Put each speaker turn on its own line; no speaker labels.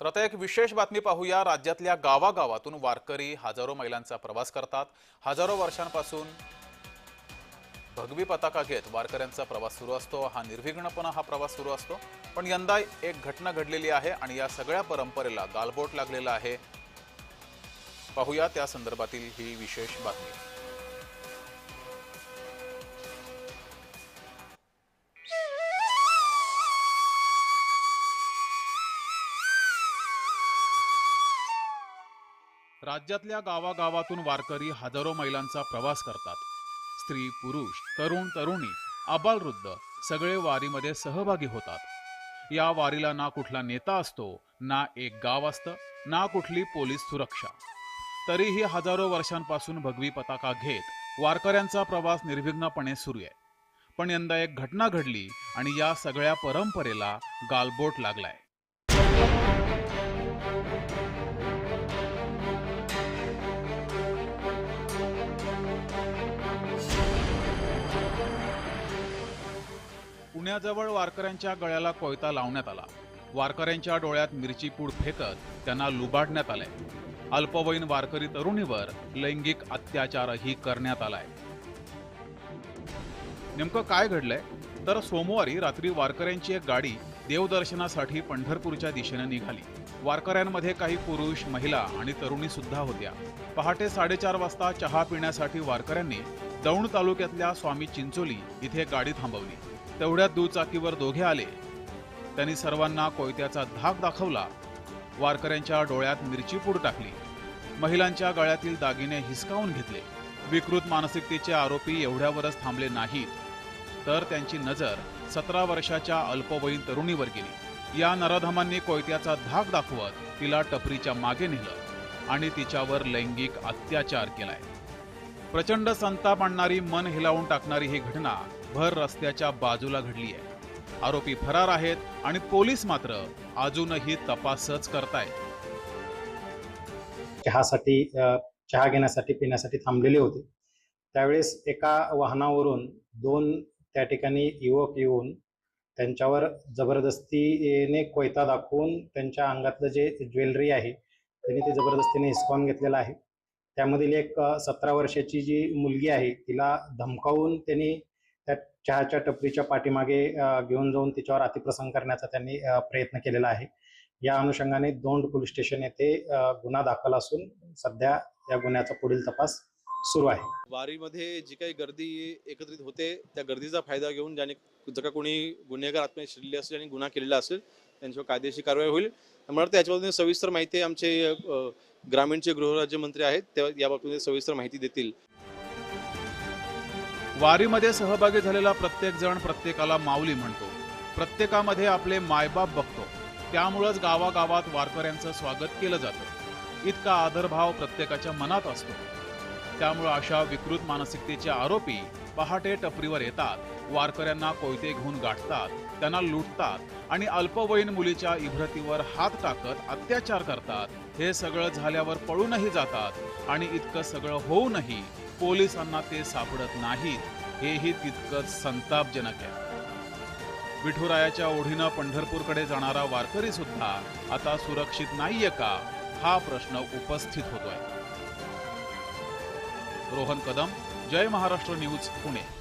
तर आता एक विशेष बातमी पाहूया. राज्यातल्या गावागावातून वारकरी हजारो मैलांचा प्रवास करतात. हजारो वर्षांपासून भगवी पताका घेत वारकऱ्यांचा प्रवास सुरू असतो. हा निर्विघ्नपणा हा प्रवास सुरू असतो. पण यंदा एक घटना घडलेली आहे आणि या सगळ्या परंपरेला गालबोट लागलेला आहे. पाहूया त्या संदर्भातील ही विशेष बातमी. राज्यातल्या गावागावातून वारकरी हजारो मैलांचा प्रवास करतात. स्त्री पुरुष तरुण तरुणी आबालवृद्ध सगळे वारीमध्ये सहभागी होतात. या वारीला ना कुठला नेता असतो ना एक गाव असतं ना कुठली पोलीस सुरक्षा. तरीही हजारो वर्षांपासून भगवी पताका घेत वारकऱ्यांचा प्रवास निर्विघ्नपणे सुरू आहे. पण यंदा एक घटना घडली आणि या सगळ्या परंपरेला गालबोट लागलाय. पुण्याजवळ वारकऱ्यांच्या गळ्याला कोयता लावण्यात आला. वारकऱ्यांच्या डोळ्यात मिरची पूड फेकत त्यांना लुबाडण्यात आलंय. अल्पवयीन वारकरी तरुणीवर लैंगिक अत्याचारही करण्यात आलाय. नेमकं काय घडलंय? तर सोमवारी रात्री वारकऱ्यांची एक गाडी देवदर्शनासाठी पंढरपूरच्या दिशेने निघाली. वारकऱ्यांमध्ये काही पुरुष महिला आणि तरुणी सुद्धा होत्या. पहाटे साडेचार वाजता चहा पिण्यासाठी वारकऱ्यांनी दौंड तालुक्यातल्या स्वामी चिंचोली इथे गाडी थांबवली. तेवढ्यात दुचाकीवर दोघे आले. त्यांनी सर्वांना कोयत्याचा धाक दाखवला. वारकऱ्यांच्या डोळ्यात मिरची पूड टाकली. महिलांच्या गळ्यातील दागिने हिसकावून घेतले. विकृत मानसिकतेचे आरोपी एवढ्यावरच थांबले नाहीत. तर त्यांची नजर सतरा वर्षाच्या अल्पवयीन तरुणीवर गेली. या नराधमांनी कोयत्याचा धाक दाखवत तिला टपरीच्या मागे नेलं आणि तिच्यावर लैंगिक अत्याचार केलाय. प्रचंड संताप आणणारी मन हिलावून टाकणारी ही घटना भर रस्त्याच्या बाजूला घडली आहे. आरोपी फरार आहेत आणि पोलीस मात्र अजूनही तपासच करतायत.
चहासाठी चहा घेण्यासाठी पिण्यासाठी थांबलेले होते. त्यावेळेस एका वाहनावरून दोन त्या ठिकाणी युवक येऊन त्यांच्यावर जबरदस्तीने कोयता दाखवून त्यांच्या अंगातलं जे ज्वेलरी आहे त्यांनी ते जबरदस्तीने हिसकावून घेतलेलं आहे. त्यामधील एक सतरा वर्षाची जी मुलगी आहे तिला धमकावून त्यांनी त्या चहाच्या टपरीच्या पाठीमागे घेऊन जाऊन तिच्यावर अतिप्रसंग करण्याचा त्यांनी प्रयत्न केलेला आहे. या अनुषंगाने दोंड पोलीस स्टेशन येथे गुन्हा दाखल असून सध्या या गुन्ह्याचा पुढील तपास सुरू आहे.
वारीमध्ये जी काही गर्दी एकत्रित होते त्या गर्दीचा फायदा घेऊन ज्याने जर का कोणी गुन्हेगार आत्म्यात शिरले असेल आणि गुन्हा केलेला असेल त्यांच्यावर कायदेशीर कारवाई होईल. मला वाटतं सविस्तर माहिती आमचे ग्रामीणचे गृहराज्यमंत्री आहेत त्या याबाबतीत सविस्तर माहिती देतील.
वारीमध्ये सहभागी झालेला प्रत्येक जण प्रत्येकाला माऊली म्हणतो. प्रत्येकामध्ये आपले मायबाप बघतो. त्यामुळंच गावागावात वारकऱ्यांचं स्वागत केलं जातं. इतका आदरभाव प्रत्येकाच्या मनात असतो. त्यामुळं अशा विकृत मानसिकतेचे आरोपी पहाटे टपरीवर येतात. वारकऱ्यांना कोयते घेऊन गाठतात त्यांना लुटतात आणि अल्पवयीन मुलीच्या इभ्रतीवर हात टाकत अत्याचार करतात. हे सगळं झाल्यावर पळूनही जातात आणि इतकं सगळं होऊनही पोलिसांना ते सापडत नाहीत. हेही तितकंच संतापजनक आहे. विठुरायाच्या ओढीनं पंढरपूरकडे जाणारा वारकरी सुद्धा आता सुरक्षित नाहीये का? हा प्रश्न उपस्थित होतोय. रोहन कदम जय महाराष्ट्र न्यूज पुणे.